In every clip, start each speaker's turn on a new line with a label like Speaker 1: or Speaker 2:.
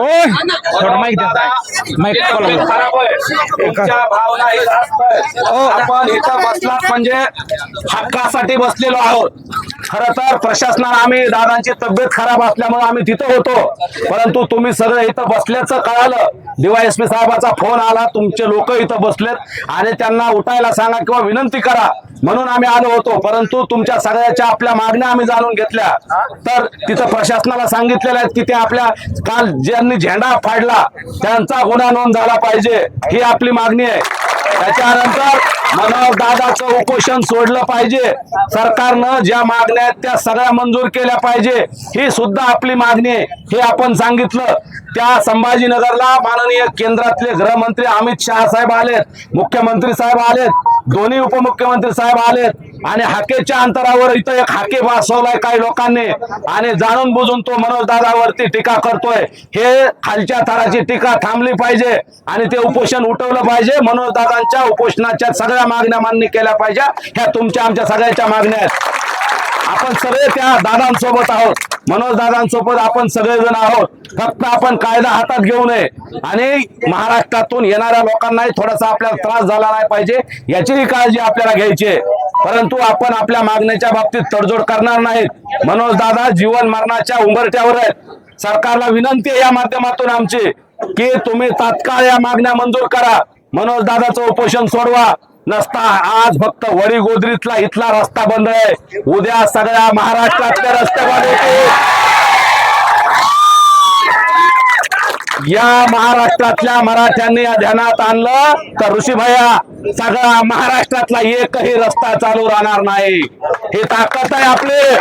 Speaker 1: ओय! थोडं माहिती माहिती
Speaker 2: हे. आपण इथं बसलात म्हणजे हक्कासाठी बसलेलो आहोत. खर तर प्रशासनाला आम्ही दादांची तब्येत खराब असल्यामुळे आम्ही तिथं होतो. परंतु तुम्ही सगळं इथं बसल्याचं कळालं. डीवायएसपी साहेबाचा फोन आला तुमचे लोक इथं बसलेत आणि त्यांना उठायला सांगा किंवा विनंती करा. म्हणून आम्ही आलो होतो. परंतु तुमच्या सगळ्याच्या आपल्या मागण्या आम्ही जाणून घेतल्या. तर तिथं प्रशासनाला सांगितलेलं आहे की ते आपल्या काल ज्यांनी झेंडा फाडला त्यांचा गुन्हा नोंद झाला पाहिजे. ही आपली मागणी आहे. त्याच्यानंतर मनोज दादाचं उपोषण सोडलं पाहिजे. सरकारनं ज्या मागण्या आहेत त्या सगळ्या मंजूर केल्या पाहिजे. ही सुद्धा आपली मागणी आहे. हे आपण सांगितलं. त्या संभाजीनगरला माननीय केंद्रातले गृहमंत्री अमित शहा साहेब आलेत. मुख्यमंत्री साहेब आलेत. दोन्ही उपमुख्यमंत्री साहेब आलेत आणि हाकेच्या अंतरावर इथं एक हाके बसवलाय काही लोकांनी. आणि जाणून बुजून तो मनोज दादावरती टीका करतोय. हे खालच्या थराची टीका थांबली पाहिजे आणि ते उपोषण उठवलं पाहिजे. मनोज दादांच्या उपोषणाच्या सगळ्या मागण्या मान्य केल्या पाहिजे. ह्या तुमच्या आमच्या सगळ्याच्या मागण्या आहेत. आपण सगळे त्या दादांसोबत आहोत. मनोज दादांसोबत आपण सगळेजण आहोत. फक्त आपण कायदा हातात घेऊ नये. आणि महाराष्ट्रातून येणाऱ्या लोकांनाही थोडासा आपल्याला त्रास झाला नाही पाहिजे याचीही काळजी आपल्याला घ्यायची आहे. परंतु आपण आपल्या मागण्याच्या बाबतीत तडजोड करणार नाहीत. मनोज दादा जीवन मरणाच्या उंबरट्यावर आहेत. सरकारला विनंती आहे या माध्यमातून आमची की तुम्ही तात्काळ या मागण्या मंजूर करा. मनोज दादाचं उपोषण सोडवा. नसता. आज फक्त वडी गोदरीतला इथला रस्ता बंद आहे. उद्या सगळ्या महाराष्ट्रातले रस्ते बंद या महाराष्ट्रातल्या मराठ्यांनी या ध्यानात आणलं तर ऋषीभया सगळा महाराष्ट्रातला एकही रस्ता चालू राहणार नाही. हे ताकद आहे आपली.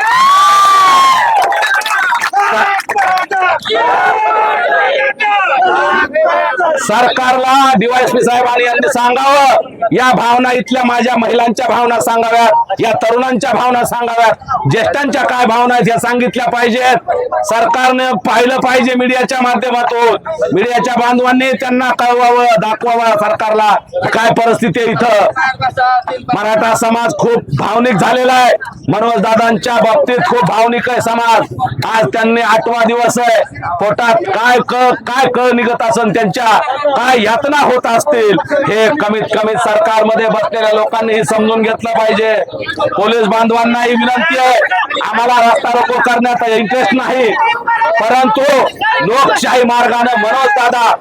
Speaker 2: सरकारला डीवायएसपी साहेबांनी यांनी सांगावं. या भावना इथल्या माझ्या महिलांच्या भावना सांगाव्यात या तरुणांच्या भावना सांगाव्यात. ज्येष्ठांच्या काय भावना आहेत या सांगितल्या पाहिजेत. सरकारने पाहिलं पाहिजे मीडियाच्या माध्यमातून. मीडियाच्या बांधवांनी त्यांना कळवावं दाखवावं सरकारला काय परिस्थिती आहे इथं. मराठा समाज खूप भावनिक झालेला आहे. मनोज दादांच्या बाबतीत खूप भावनिक आहे समाज. आज त्यांनी आठवा दिवस आहे. पोटात काय क काय कळ निघत असन त्यांच्या? काय यातना होत असतील. हे कमीत कमी सरकारमध्ये बसलेल्या लोकांनीही समजून घेतलं पाहिजे. पोलीस बांधवांनाही विनंती आहे. आम्हाला रस्ता रोको करण्याचा इंटरेस्ट नाही. परंतु लोकशाही मार्गाने मनोज दादा.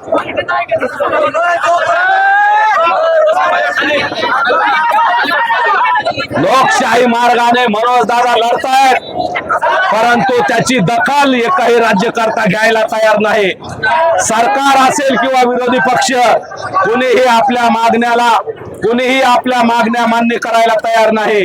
Speaker 2: लोकशाही मार्गाने मनोज दादा लढतायत परंतु त्याची दखल एकही राज्यकर्ता घ्यायला तयार नाही. सरकार असेल किंवा विरोधी पक्ष कुणीही आपल्या मागण्याला कुणीही आपल्या मागण्या मान्य करायला तयार नाही.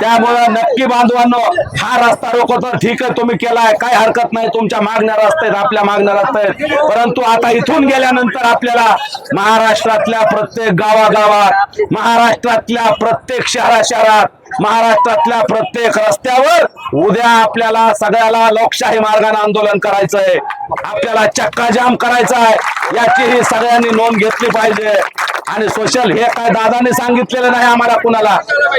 Speaker 2: त्यामुळं नक्की बांधवांनो हा रस्ता रोको तर ठीक आहे तुम्ही केलाय काय हरकत नाही तुमच्या मागण्या रस्त्यात आपल्या मागण्या रस्त्यात परंतु आता इथून गेल्यानंतर आपल्याला महाराष्ट्रातल्या प्रत्येक गावागावात महाराष्ट्रातल्या प्रत्येक शहरा शहरात महाराष्ट्रातल्या प्रत्येक रस्त्यावर उद्या आपल्याला सगळ्याला लोकशाही मार्गाने आंदोलन करायचंय. आपल्याला चक्काजाम करायचा आहे याचीही सगळ्यांनी नोंद घेतली पाहिजे. आणि सोशल हे काय दादाने सांगितलेलं नाही आम्हाला कुणाला.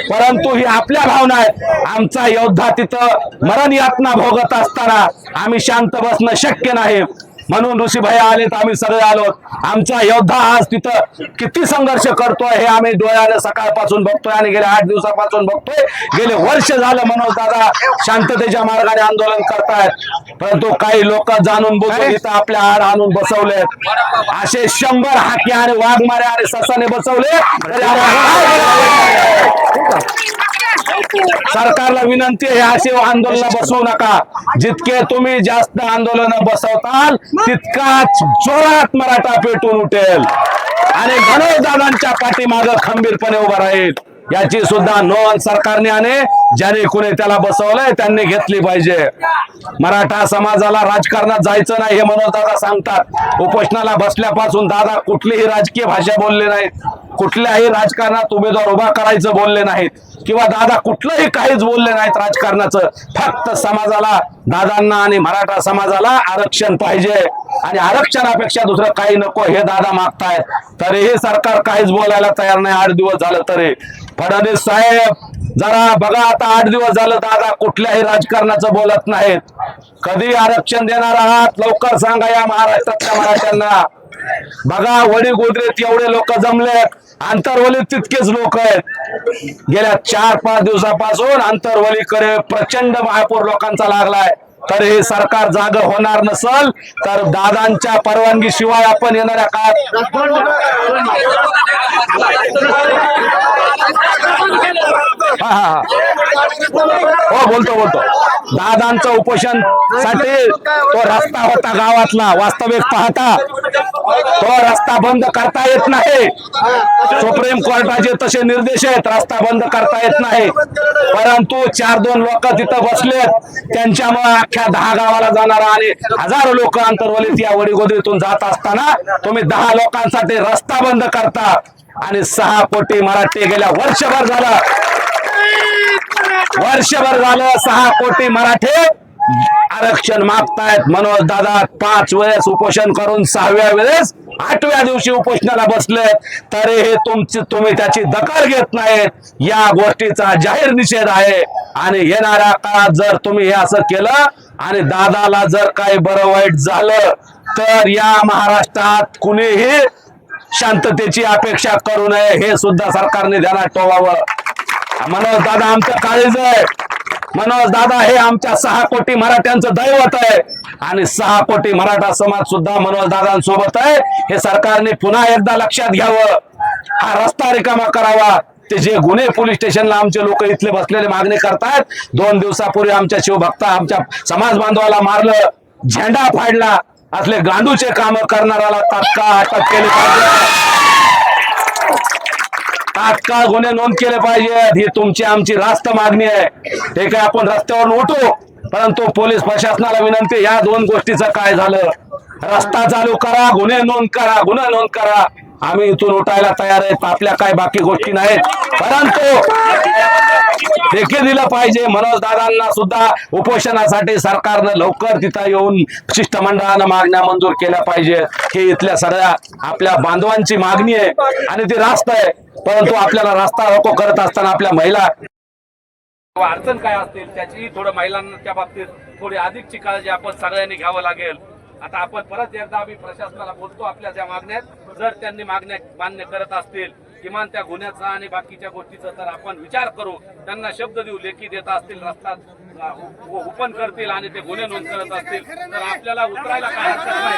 Speaker 2: परंतु ही आपल्या भावना आहेत. आमचा योद्धा तिथं मरण यातना भोगत असताना आम्ही शांत बसणं शक्य नाही. म्हणून ऋषीभाई आलेत आम्ही सगळे आलो. आमचा योद्धा आज तिथं किती संघर्ष करतोय हे आम्ही डोळ्याने सकाळपासून बघतोय आणि गेल्या आठ दिवसापासून बघतोय. गेले वर्ष झालं मनोज दादा शांततेच्या मार्गाने आंदोलन करतायत. परंतु काही लोक जाणून बुजून इथं आपल्या आड आणून बसवलेत. असे शंभर हाके आणि वाघमारे आणि ससाने बसवले. तरी सरकारला विनंती आहे असे आंदोलन बसवू नका. जितके तुम्ही जास्त आंदोलन बसवताल तितकाच जोरात मराठा पेटून उठेल. आणि मनोज दादांच्या पाठीमाग खंबीरपणे उभा राहील. याची सुद्धा नोंद सरकारने आणि ज्याने कुणी त्याला बसवलंय त्यांनी घेतली पाहिजे. मराठा समाजाला राजकारणात जायचं नाही हे मनोज दादा सांगतात. उपोषणाला बसल्यापासून दादा कुठलीही राजकीय भाषा बोलली नाही कुठल्याही राजकारणात उमेदवार उभा करायचं बोलले नाहीत किंवा दादा कुठलंही काहीच बोलले नाहीत राजकारणाचं फक्त समाजाला दादांना आणि मराठा समाजाला आरक्षण पाहिजे. आणि आरक्षणापेक्षा दुसरं काही नको हे दादा मागतायत. तरीही सरकार काहीच बोलायला तयार नाही आठ दिवस झालं तरी. फडणवीस साहेब जरा बघा आता आठ दिवस झालं दादा कुठल्याही राजकारणाचं बोलत नाहीत. कधी आरक्षण देणार आहात लवकर सांगा या महाराष्ट्रातल्या मराठ्यांना. बघा वडी गोदरेत एवढे लोक जमलेत आंतरवलीत तितकेच लोक आहेत. गेल्या चार पाच दिवसापासून आंतरवलीकडे प्रचंड महापौर लोकांचा लागलाय. तर हे सरकार जाग होणार नसल तर दादांच्या परवानगी शिवाय आपण येणाऱ्या काळात हा हो बोलतो बोलतो. दादांचं उपोषणसाठी तो रस्ता होता गावातला वास्तविक पाहता. तो रस्ता बंद करता येत नाही. सुप्रीम कोर्टाचे तसे निर्देश आहेत रस्ता बंद करता येत नाही. परंतु चार दोन लोक तिथं बसलेत. त्यांच्यामुळे अख्ख्या दहा गावाला जाणारा आणि हजारो लोक अंतर्वलीत या वडीगोदरीतून जात असताना तुम्ही दहा लोकांसाठी रस्ता बंद करता. आणि सहा कोटी मराठी गेल्या वर्षभर झाला. वर्षभर झालं सहा कोटी मराठे आरक्षण मागतायत. मनोज दादा पाच वेळेस उपोषण करून सहाव्या वेळेस आठव्या दिवशी उपोषणाला बसले. तरी हे तुमची तुम्ही त्याची दखल घेत नाहीत. या गोष्टीचा जाहीर निषेध आहे. आणि येणाऱ्या काळात जर तुम्ही हे असं केलं आणि दादाला जर काही बरं वाईट झालं तर या महाराष्ट्रात कुणीही शांततेची अपेक्षा करू नये. हे सुद्धा सरकारने ध्यानात ठेवावं. मनोज दादा आमचं काळीज आहे. मनोज दादा हे आमच्या सहा कोटी मराठ्यांचं दैवत आहे. आणि सहा कोटी मराठा समाज सुद्धा मनोज दादांसोबत आहे. हे सरकारने पुन्हा एकदा लक्षात घ्यावं. हा रस्ता रिकामा करावा. ते जे गुन्हे पोलीस स्टेशनला आमचे लोक इथले बसलेले मागणी करतायत दोन दिवसापूर्वी आमच्या शिवभक्ता आमच्या समाज बांधवाला मारलं झेंडा फाडला. असले गांडूचे काम करणाऱ्याला तात्काळ अटक केली पाहिजे. तात्काळ गुन्हे नोंद केले पाहिजेत ही तुमची आमची रास्त मागणी आहे. ते काय आपण रस्त्यावर उठू? परंतु पोलीस प्रशासनाला विनंती या दोन गोष्टीचं काय झालं? रस्ता चालू करा गुन्हे नोंद करा गुन्हा नोंद करा. आम्ही इथून उठायला तयार आहेत. आपल्या काय बाकी गोष्टी नाहीत. परंतु देखील दिलं पाहिजे. मनोज दादांना सुद्धा उपोषणासाठी सरकारनं लवकर तिथं येऊन शिष्टमंडळानं मागण्या मंजूर केल्या पाहिजे. हे इथल्या सगळ्या आपल्या बांधवांची मागणी आहे आणि ती रास्त आहे. परंतु आपल्याला रस्ता रोको करत असताना आपल्या महिला
Speaker 3: अडचण काय असतील? त्याची थोडं महिलांना त्या बाबतीत थोडी अधिकची काळजी आपण सगळ्यांनी घ्यावं लागेल. आता आपण परत एकदा आम्ही प्रशासनाला बोलतो आपल्या त्या मागण्यात जर त्यांनी मागण्या मान्य करत असतील किमान त्या गुन्ह्याचा आणि बाकीच्या गोष्टीचा तर आपण विचार करू. त्यांना शब्द देऊ लेखी देत असतील रस्त्यात ओपन करतील आणि ते गुन्हे नोंद करत असतील. तर आपल्याला उतरायला काय हरकत नाही.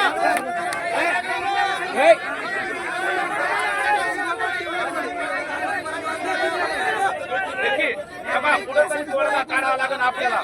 Speaker 3: पुढे काढावा लागेल आपल्याला.